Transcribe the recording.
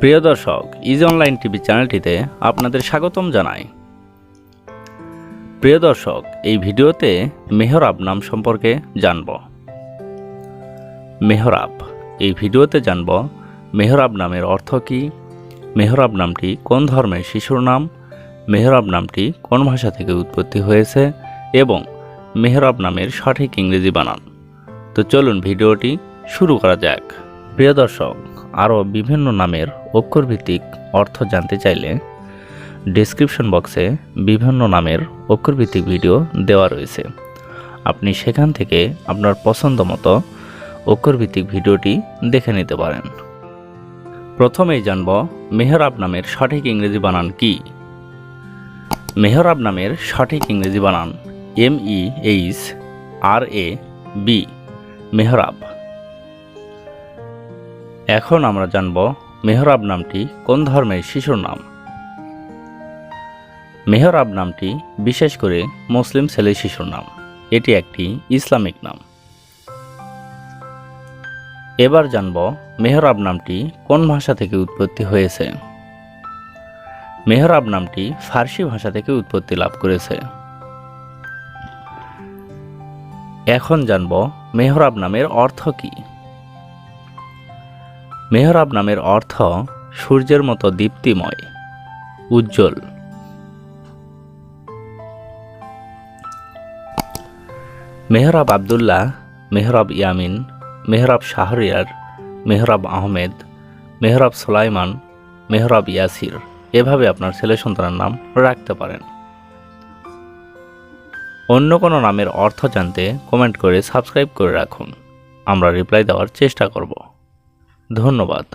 প্রিয় দর্শক is online TV চ্যানেলটিতে আপনাদের স্বাগতম জানাই। প্রিয় দর্শক, এই ভিডিওতে মেহরাব নাম সম্পর্কে জানব। মেহরাব, এই ভিডিওতে জানব মেহরাব নামের অর্থ কী? মেহরাব নামটি কোন ধর্মের শিশুর নাম? মেহরাব নামটি কোন ভাষা থেকে উৎপত্তি হয়েছে? এবং মেহরাব নামের সঠিক ইংরেজি বানান। তো চলুন ভিডিওটি শুরু করা যাক। প্রিয় দর্শক আরও বিভিন্ন নামের অক্ষরভিত্তিক অর্থ জানতে চাইলে ডেসক্রিপশন বক্সে বিভিন্ন নামের অক্ষরভিত্তিক ভিডিও দেওয়া রয়েছে। আপনি সেখান থেকে আপনার পছন্দ মতো অক্ষরভিত্তিক ভিডিওটি দেখে নিতে পারেন। প্রথমেই জানব মেহরাব নামের সঠিক ইংরেজি বানান কি? মেহরাব নামের সঠিক ইংরেজি বানান M E H R A B Mehrab. এখন আমরা জানব মেহরাব নামটি কোন ধর্মের শিশুর নাম। মেহরাব নামটি বিশেষ করে মুসলিম ছেলে শিশুর নাম। এটি একটি ইসলামিক নাম। এবার জানব মেহরাব নামটি কোন ভাষা থেকে উৎপত্তি হয়েছে। মেহরাব নামটি ফার্সি ভাষা থেকে উৎপত্তি লাভ করেছে। এখন জানব মেহরাব নামের অর্থ কী। মেহরাব নামের অর্থ সূর্যের মতো দীপ্তিময়, উজ্জ্বল। মেহরাব আবদুল্লাহ, মেহরাব ইয়ামিন, মেহরাব শাহরিয়ার, মেহরাব আহমেদ, মেহরাব সোলাইমান, মেহরাব ইয়াসির, এভাবে আপনার ছেলে সন্তানের নাম রাখতে পারেন। অন্য কোনো নামের অর্থ জানতে কমেন্ট করে সাবস্ক্রাইব করে রাখুন। আমরা রিপ্লাই দেওয়ার চেষ্টা করব। ধন্যবাদ।